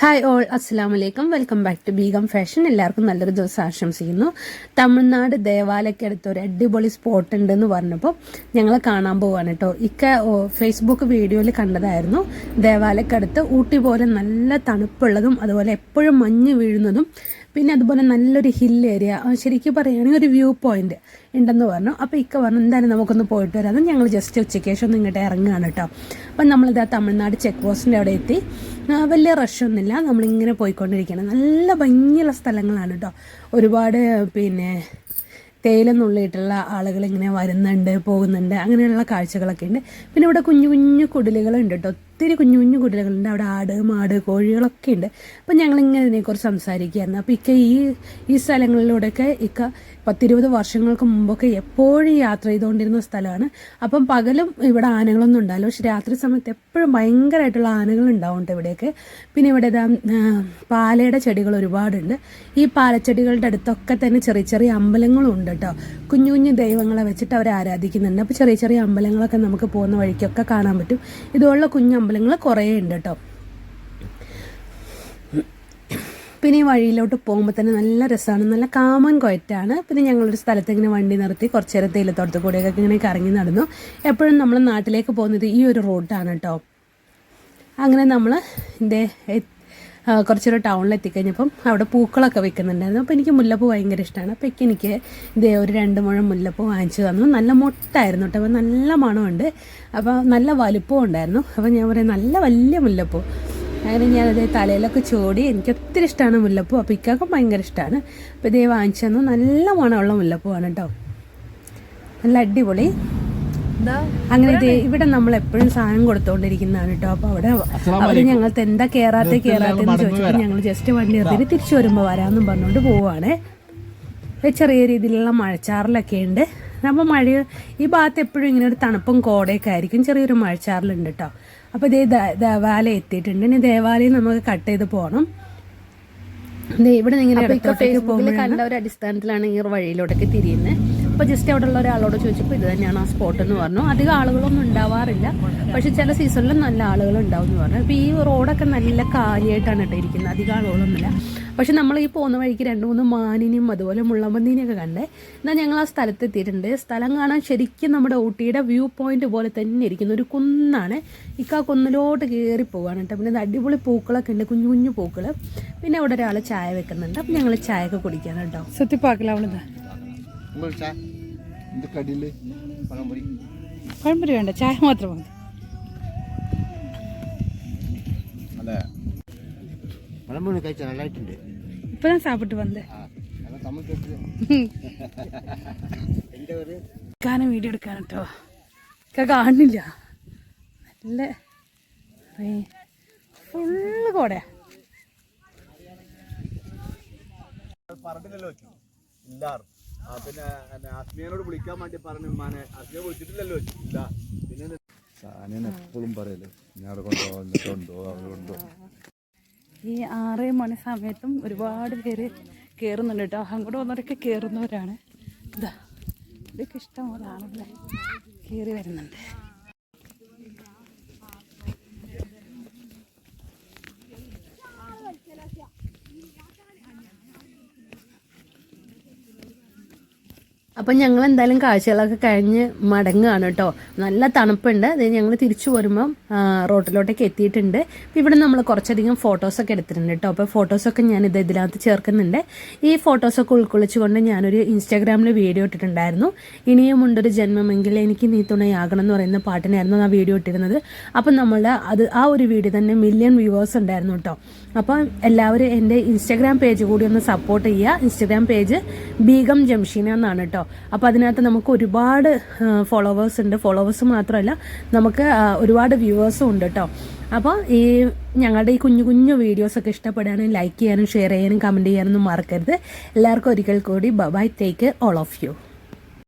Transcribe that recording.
Hi all അസ്സാമലൈക്കും welcome back to Begum fashion എല്ലാവർക്കും നല്ലൊരു ദിവസം ആശംസിക്കുന്നു. തമിഴ്നാട് ദേവാലയ്ക്കടുത്ത് ഒരു അടിപൊളി സ്പോട്ട് ഉണ്ടെന്ന് പറഞ്ഞപ്പോൾ ഞങ്ങൾ കാണാൻ പോവാണ് കേട്ടോ. ഇക്ക ഫേസ്ബുക്ക് വീഡിയോയിൽ കണ്ടതായിരുന്നു. ദേവാലയ്ക്കടുത്ത് ഊട്ടി പോലെ നല്ല തണുപ്പുള്ളതും അതുപോലെ എപ്പോഴും മഞ്ഞ് വീഴുന്നതും പിന്നെ അതുപോലെ നല്ലൊരു ഹിൽ ഏരിയ ശരിക്കും പറയുകയാണെങ്കിൽ ഒരു വ്യൂ പോയിന്റ് ഉണ്ടെന്ന് പറഞ്ഞു. അപ്പോൾ ഇക്ക പറഞ്ഞു എന്തായാലും നമുക്കൊന്ന് പോയിട്ട് വരാം. ഞങ്ങൾ ജസ്റ്റ് ഉച്ചയ്ക്ക് ശേഷം ഒന്ന് ഇങ്ങോട്ട് ഇറങ്ങുകയാണ് കേട്ടോ. അപ്പം നമ്മളിതാ തമിഴ്നാട് ചെക്ക് പോസ്റ്റിന്റെ അവിടെ എത്തി. വലിയ വലിയ റഷൊന്നുമില്ല നമ്മളിങ്ങനെ പോയിക്കൊണ്ടിരിക്കുകയാണ്. നല്ല ഭംഗിയുള്ള സ്ഥലങ്ങളാണ് കേട്ടോ. ഒരുപാട് പിന്നെ തേയില നുള്ളിയിട്ടുള്ള ആളുകൾ ഇങ്ങനെ വരുന്നുണ്ട് പോകുന്നുണ്ട് അങ്ങനെയുള്ള കാഴ്ചകളൊക്കെ ഉണ്ട്. പിന്നെ ഇവിടെ കുഞ്ഞു കുഞ്ഞു കുടിലുകളുണ്ട് കേട്ടോ. ഒത്തിരി കുഞ്ഞു കുഞ്ഞു കുട്ടികളുണ്ട് അവിടെ ആട് മാട് കോഴികളൊക്കെ ഉണ്ട്. അപ്പം ഞങ്ങളിങ്ങനെ ഇതിനെക്കുറിച്ച് സംസാരിക്കുകയായിരുന്നു അപ്പോൾ ഇക്ക ഈ ഈ സ്ഥലങ്ങളിലൂടെയൊക്കെ ഇക്ക പത്തിരുപത് വർഷങ്ങൾക്ക് മുമ്പൊക്കെ എപ്പോഴും യാത്ര ചെയ്തുകൊണ്ടിരുന്ന സ്ഥലമാണ്. അപ്പം പകലും ഇവിടെ ആനകളൊന്നും ഉണ്ടാവില്ല. പക്ഷെ രാത്രി സമയത്ത് എപ്പോഴും ഭയങ്കരമായിട്ടുള്ള ആനകൾ ഉണ്ടാവുന്നുണ്ട് ഇവിടെയൊക്കെ. പിന്നെ ഇവിടെ പാലയുടെ ചെടികൾ ഒരുപാടുണ്ട്. ഈ പാലച്ചെടികളുടെ അടുത്തൊക്കെ തന്നെ ചെറിയ ചെറിയ അമ്പലങ്ങളും ഉണ്ട് കേട്ടോ. കുഞ്ഞു കുഞ്ഞു ദൈവങ്ങളെ വെച്ചിട്ട് അവർ ആരാധിക്കുന്നുണ്ട്. അപ്പോൾ ചെറിയ ചെറിയ അമ്പലങ്ങളൊക്കെ നമുക്ക് പോകുന്ന വഴിക്കൊക്കെ കാണാൻ പറ്റും. ഇതുപോലുള്ള കുഞ്ഞു അമ്പലങ്ങൾ കുറേ ഉണ്ട് കേട്ടോ പിന്നെ ഈ വഴിയിലോട്ട് പോകുമ്പോൾ തന്നെ നല്ല രസമാണ് നല്ല കാമൻ കൊയറ്റാണ്. പിന്നെ ഞങ്ങളൊരു സ്ഥലത്ത് ഇങ്ങനെ വണ്ടി നിർത്തി കുറച്ച് നേരം തേയിലത്തോട്ടത്ത് കൂടെയൊക്കെ ഇങ്ങനെ കറങ്ങി നടന്നു. എപ്പോഴും നമ്മൾ നാട്ടിലേക്ക് പോകുന്നത് ഈ ഒരു റൂട്ടാണ് കേട്ടോ അങ്ങനെ നമ്മൾ ഇതിന്റെ കുറച്ചൊരു ടൗണിൽ എത്തിക്കഴിഞ്ഞപ്പം അവിടെ പൂക്കളൊക്കെ വെക്കുന്നുണ്ടായിരുന്നു. അപ്പോൾ എനിക്ക് മുല്ലപ്പൂ ഭയങ്കര ഇഷ്ടമാണ് അപ്പോൾ എനിക്ക് ഇതേ ഒരു രണ്ട് മുഴം മുല്ലപ്പൂ വാങ്ങിച്ചു തന്നു. നല്ല മൊട്ടായിരുന്നു കേട്ടോ. അപ്പോൾ നല്ല മണമുണ്ട്. അപ്പോൾ നല്ല വലുപ്പവും ഉണ്ടായിരുന്നു. അപ്പോൾ ഞാൻ പറയാം നല്ല വലിയ മുല്ലപ്പൂ. അങ്ങനെ ഞാൻ ഞാനത് തലയിലൊക്കെ ചോടി എനിക്ക് ഒത്തിരി ഇഷ്ടമാണ് മുല്ലപ്പൂ. അപ്പോൾ ഇക്കാക്കും ഭയങ്കര ഇഷ്ടമാണ് അപ്പോൾ ഇതേ വാങ്ങിച്ചു തന്നു. നല്ല മണമുള്ള മുല്ലപ്പൂവാണ് കേട്ടോ. നല്ല അടിപൊളി. അങ്ങനെ ഇവിടെ നമ്മൾ എപ്പോഴും സാധനം കൊടുത്തോണ്ടിരിക്കുന്നതാണ് കേട്ടോ. അപ്പൊ അവിടെ അവർ ഞങ്ങൾക്ക് എന്താ കേറാത്തെ കേറാത്തെന്ന് ഞങ്ങൾ ജസ്റ്റ് വണ്ടി നിർത്തിയിട്ട് തിരിച്ചു വരുമ്പോൾ വരാമെന്നും പറഞ്ഞുകൊണ്ട് പോവാണ്. ചെറിയ രീതിയിലുള്ള മഴച്ചാറിലൊക്കെ ഉണ്ട്. അപ്പോൾ മഴ ഈ ഭാഗത്ത് എപ്പോഴും ഇങ്ങനെ ഒരു തണുപ്പും കോടയൊക്കെ ആയിരിക്കും. ചെറിയൊരു മഴച്ചാറിലുണ്ട് കേട്ടോ. അപ്പോൾ ഇതേ ദേ- ദേവാലയം എത്തിയിട്ടുണ്ട്. ഇനി ദേവാലയം നമുക്ക് കട്ട് ചെയ്ത് പോകണം ദേ ഇവിടെ നിങ്ങൾ കണ്ട ഒരു അടിസ്ഥാനത്തിലാണ് ഈ വഴിയിലോട്ടൊക്കെ തിരിയുന്നത്. അപ്പോൾ ജസ്റ്റ് അവിടെ ഉള്ള ഒരാളോട് ചോദിച്ചപ്പോൾ ഇത് തന്നെയാണ് ആ സ്പോട്ട് എന്ന് പറഞ്ഞു. അധികം ആളുകളൊന്നും ഉണ്ടാവാറില്ല. പക്ഷെ ചില സീസണിലും നല്ല ആളുകൾ ഉണ്ടാവും എന്ന് പറഞ്ഞു. അപ്പോൾ ഈ റോഡൊക്കെ നല്ല കാര്യമായിട്ടാണ് കേട്ടോ ഇരിക്കുന്നത്. അധികം ആളുകളൊന്നുമില്ല. പക്ഷെ നമ്മൾ ഈ പോകുന്ന വഴിക്ക് രണ്ട് മൂന്ന് മാനിനെയും അതുപോലെ മുള്ളമ്പന്നീനെയൊക്കെ കണ്ടേ എന്നാൽ ഞങ്ങൾ ആ സ്ഥലത്ത് എത്തിയിട്ടുണ്ട്. സ്ഥലം കാണാൻ ശരിക്കും നമ്മുടെ ഊട്ടിയുടെ വ്യൂ പോയിന്റ് പോലെ തന്നെ ഇരിക്കുന്ന. ഒരു കുന്നാണ്. ഇക്ക കുന്നിലോട്ട് കയറി പോവാണ് കേട്ടോ. പിന്നെ അടിപൊളി പൂക്കളൊക്കെ ഉണ്ട്. കുഞ്ഞു കുഞ്ഞു പൂക്കൾ പിന്നെ അവിടെ ഒരാൾ ചായ വെക്കുന്നുണ്ട്. അപ്പം ഞങ്ങൾ ചായ ഒക്കെ കുടിക്കാൻ കേട്ടോ. സത്യപ്പാക്കില്ല എന്ത് കടിയിൽ പഴംപൊരി പഴംപൊരി വേണ്ട ചായ മാത്രം മതി. അല്ലേ പഴംപൊരി കഴിച്ചാൽ നല്ലതായിട്ടുണ്ട് ഇപ്പൊ ഞാൻ സാപ്പിട്ട് വന്നേ. എടുക്കാനും വീഡിയോ എടുക്കാൻ കേട്ടോ. കാണില്ല നല്ല ഫുള്ള് കോടയാ. പറഞ്ഞില്ലല്ലോ ഇല്ലാറ്. ആ പിന്നെ അസ്മിയനോട് വിളിക്കാൻ വേണ്ടി പറഞ്ഞു ഉമ്മാനെ. അസ്മിയെ വിളിച്ചിട്ടില്ലല്ലോ. ഇല്ല. പിന്നെ സാനിയൻ എപ്പോഴും പറയല്ലേ ഞാൻ അവിടെ കൊണ്ടോ എന്നിട്ടുണ്ടോ അവിടെ ഈ ആറ് മണി സമയത്തും ഒരുപാട് പേര് കയറുന്നുണ്ട് കേട്ടോ. അങ്ങോട്ട് വന്നവരൊക്കെ കയറുന്നവരാണ് ഇതാ ഇതൊക്കെ ഇഷ്ടം പോലെ ആളുകളെ കയറി വരുന്നുണ്ട്. അപ്പം ഞങ്ങൾ എന്തായാലും കാഴ്ചകളൊക്കെ കഴിഞ്ഞ് മടങ്ങുകയാണ് കേട്ടോ. നല്ല തണുപ്പുണ്ട്. അത് ഞങ്ങൾ തിരിച്ചു വരുമ്പം റോട്ടിലോട്ടേക്ക് എത്തിയിട്ടുണ്ട്. ഇവിടെ നമ്മൾ കുറച്ചധികം ഫോട്ടോസൊക്കെ എടുത്തിട്ടുണ്ട് കേട്ടോ. അപ്പോൾ ഫോട്ടോസൊക്കെ ഞാൻ ഇത് ഇതിനകത്ത് ചേർക്കുന്നുണ്ട്. ഈ ഫോട്ടോസൊക്കെ ഉൾക്കൊള്ളിച്ചുകൊണ്ട് ഞാനൊരു ഇൻസ്റ്റാഗ്രാമിൽ വീഡിയോ ഇട്ടിട്ടുണ്ടായിരുന്നു. ഇനിയും ഉണ്ടൊരു ജന്മമെങ്കിൽ എനിക്ക് നീ തുണയാകണം എന്ന് പറയുന്ന പാട്ടിനായിരുന്നു ആ വീഡിയോ ഇട്ടിരുന്നത്. അപ്പം നമ്മളുടെ അത് ആ ഒരു വീഡിയോ തന്നെ മില്യൺ വ്യൂവേഴ്സ് ഉണ്ടായിരുന്നു കേട്ടോ. അപ്പം എല്ലാവരും എന്റെ ഇൻസ്റ്റാഗ്രാം പേജ് കൂടി ഒന്ന് സപ്പോർട്ട് ചെയ്യുക. ഇൻസ്റ്റാഗ്രാം പേജ് ബീഗം ജംഷീന എന്നാണ് കേട്ടോ. അപ്പോൾ അതിനകത്ത് നമുക്ക് ഒരുപാട് ഫോളോവേഴ്സ് ഉണ്ട്. ഫോളോവേഴ്സ് മാത്രമല്ല നമുക്ക് ഒരുപാട് വ്യൂവേഴ്സും ഉണ്ട് കേട്ടോ അപ്പോൾ ഈ ഞങ്ങളുടെ ഈ കുഞ്ഞു കുഞ്ഞു വീഡിയോസൊക്കെ ഇഷ്ടപ്പെടാനും ലൈക്ക് ചെയ്യാനും ഷെയർ ചെയ്യാനും കമന്റ് ചെയ്യാനൊന്നും മറക്കരുത്. എല്ലാവർക്കും ഒരിക്കൽ കൂടി bye take all of you